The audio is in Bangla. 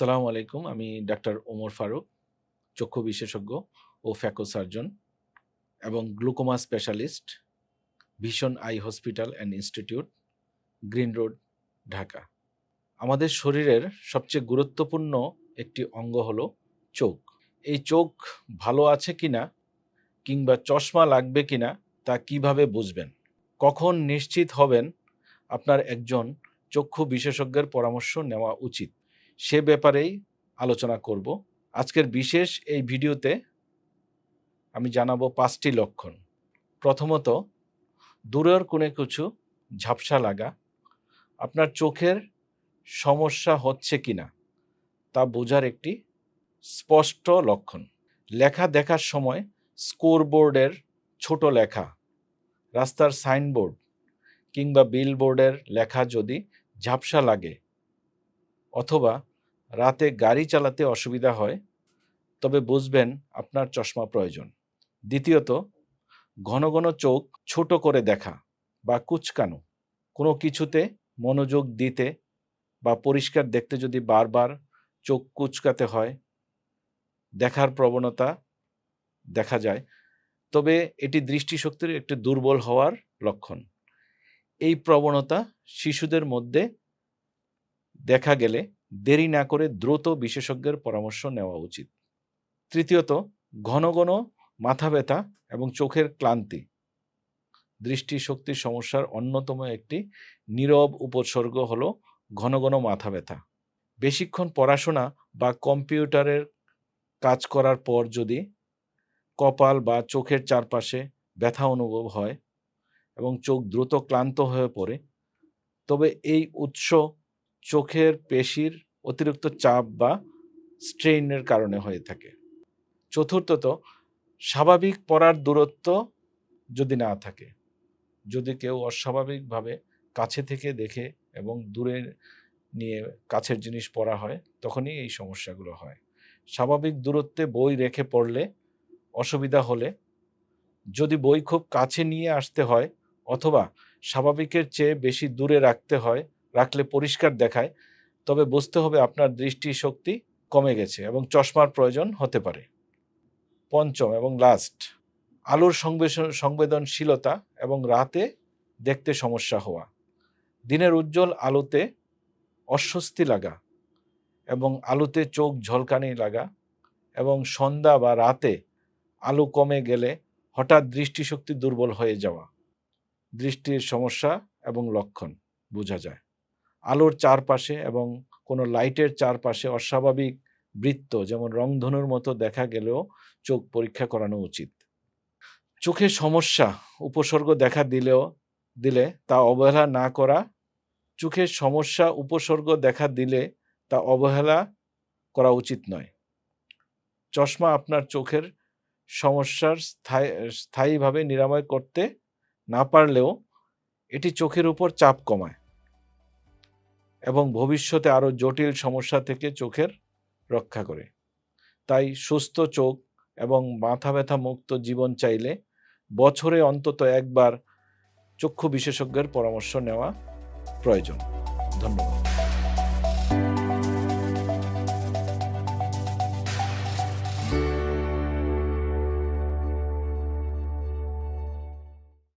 আসসালামু আলাইকুম। আমি ডাক্তার ওমর ফারুক, চক্ষু বিশেষজ্ঞ ও ফ্যাকো সার্জন এবং glaucoma specialist, vision eye hospital and institute, green road, Dhaka. আমাদের শরীরের সবচেয়ে গুরুত্বপূর্ণ একটি অঙ্গ হলো চোখ। এই চোখ ভালো আছে কি না কিংবা চশমা লাগবে কিনা তা কীভাবে বুঝবেন? কখন নিশ্চিত হবেন? আপনার একজন চক্ষু বিশেষজ্ঞের পরামর্শ নেওয়া উচিত। সে ব্যাপারেই আলোচনা করব। আজকের বিশেষ এই ভিডিওতে আমি জানাব পাঁচটি লক্ষণ। প্রথমত, দূরের কোণে কিছু ঝাপসা লাগা। আপনার চোখের সমস্যা হচ্ছে কি না তা বোঝার একটি স্পষ্ট লক্ষণ। লেখা দেখার সময় স্কোরবোর্ডের ছোট লেখা, রাস্তার সাইনবোর্ড কিংবা বিলবোর্ডের লেখা যদি ঝাপসা লাগে অথবা রাতে গাড়ি চালাতে অসুবিধা হয়, তবে বুঝবেন আপনার চশমা প্রয়োজন। দ্বিতীয়ত, ঘন ঘন চোখ ছোট করে দেখা বা কুচকানো। কোনো কিছুতে মনোযোগ দিতে বা পরিষ্কার দেখতে যদি বারবার চোখ কুচকাতে হয়, দেখার প্রবণতা দেখা যায়, তবে এটি দৃষ্টিশক্তির একটি দুর্বল হওয়ার লক্ষণ। এই প্রবণতা শিশুদের মধ্যে দেখা গেলে দেরি না করে দ্রুত বিশেষজ্ঞের পরামর্শ নেওয়া উচিত। তৃতীয়ত, ঘন ঘন মাথা ব্যথা এবং চোখের ক্লান্তি। দৃষ্টিশক্তির সমস্যার অন্যতম একটি নীরব উপসর্গ হলো ঘন ঘন মাথা ব্যথা। বেশিক্ষণ পড়াশোনা বা কম্পিউটারের কাজ করার পর যদি কপাল বা চোখের চারপাশে ব্যথা অনুভব হয় এবং চোখ দ্রুত ক্লান্ত হয়ে পড়ে, তবে এই উৎস চোখের পেশির অতিরিক্ত চাপ বা স্ট্রেইনের কারণে হয়ে থাকে। চতুর্থত, স্বাভাবিক পড়ার দূরত্ব যদি না থাকে, যদি কেউ অস্বাভাবিকভাবে কাছে থেকে দেখে এবং দূরে নিয়ে কাছের জিনিস পড়া হয়, তখনই এই সমস্যাগুলো হয়। স্বাভাবিক দূরত্বে বই রেখে পড়লে অসুবিধা হলে, যদি বই খুব কাছে নিয়ে আসতে হয় অথবা স্বাভাবিকের চেয়ে বেশি দূরে রাখতে হয় রাখলে পরিষ্কার দেখায়, তবে বুঝতে হবে আপনার দৃষ্টিশক্তি কমে গেছে এবং চশমার প্রয়োজন হতে পারে। পঞ্চম এবং লাস্ট আলোর সংবেদনশীলতা এবং রাতে দেখতে সমস্যা হওয়া। দিনের উজ্জ্বল আলোতে অস্বস্তি লাগা এবং আলোতে চোখ ঝলকানি লাগা এবং সন্ধ্যা বা রাতে আলো কমে গেলে হঠাৎ দৃষ্টিশক্তি দুর্বল হয়ে যাওয়া। দৃষ্টির সমস্যা এবং লক্ষণ, বোঝা যায়। আলোর চারপাশে এবং কোনো লাইটের চারপাশে অস্বাভাবিক বৃত্ত, যেমন রংধনুর মতো দেখা গেলেও চোখ পরীক্ষা করানো উচিত। চোখে সমস্যা, উপসর্গ দেখা দিলেও, দিলে তা অবহেলা না করা চোখের সমস্যা, উপসর্গ দেখা দিলে তা অবহেলা করা উচিত নয়। চশমা আপনার চোখের সমস্যার স্থায়ী, স্থায়ীভাবে নিরাময় করতে না পারলেও এটি চোখের উপর চাপ কমায়। এবং ভবিষ্যতে আরও জটিল সমস্যা থেকে চোখের রক্ষা করে। তাই সুস্থ চোখ এবং মাথা ব্যথা মুক্ত জীবন চাইলে বছরে অন্তত একবার চক্ষু বিশেষজ্ঞের পরামর্শ নেওয়া প্রয়োজন। ধন্যবাদ।